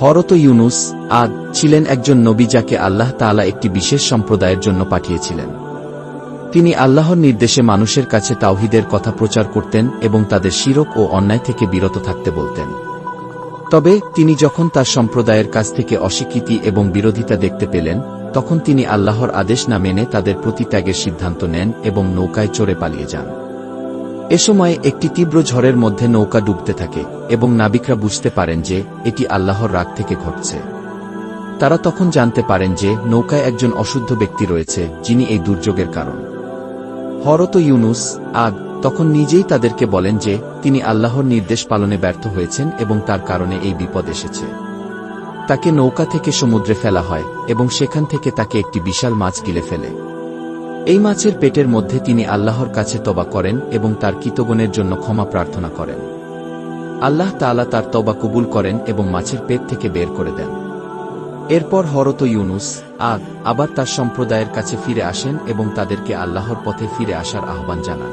হরত ইউনুস আদ ছিলেন একজন নবী যাকে আল্লাহ তাআলা একটি বিশেষ সম্প্রদায়ের জন্য পাঠিয়েছিলেন। তিনি আল্লাহর নির্দেশে মানুষের কাছে তাওহিদের কথা প্রচার করতেন এবং তাদের শিরক ও অন্যায় থেকে বিরত থাকতে বলতেন। তবে তিনি যখন তার সম্প্রদায়ের কাছ থেকে অস্বীকৃতি এবং বিরোধিতা দেখতে পেলেন, তখন তিনি আল্লাহর আদেশ না মেনে তাদের প্রতি ত্যাগের সিদ্ধান্ত নেন এবং নৌকায় চড়ে পালিয়ে যান। এ সময় একটি তীব্র ঝড়ের মধ্যে নৌকা ডুবতে থাকে এবং নাবিকরা বুঝতে পারেন যে এটি আল্লাহর রাগ থেকে ঘটছে। তারা তখন জানতে পারেন যে নৌকায় একজন অশুদ্ধ ব্যক্তি রয়েছে, যিনি এই দুর্যোগের কারণ। হরত ইউনুস আগ তখন নিজেই তাদেরকে বলেন যে তিনি আল্লাহর নির্দেশ পালনে ব্যর্থ হয়েছেন এবং তার কারণে এই বিপদ এসেছে। তাকে নৌকা থেকে সমুদ্রে ফেলা হয় এবং সেখান থেকে তাকে একটি বিশাল মাছ গিলে ফেলে। এই মাছের পেটের মধ্যে তিনি আল্লাহর কাছে তবা করেন এবং তার কৃতগণের জন্য ক্ষমা প্রার্থনা করেন। আল্লাহ তালা তার তবা কবুল করেন এবং মাছের পেট থেকে বের করে দেন। এরপর হরত ইউনুস আগ আবার তার সম্প্রদায়ের কাছে ফিরে আসেন এবং তাদেরকে আল্লাহর পথে ফিরে আসার আহ্বান জানান।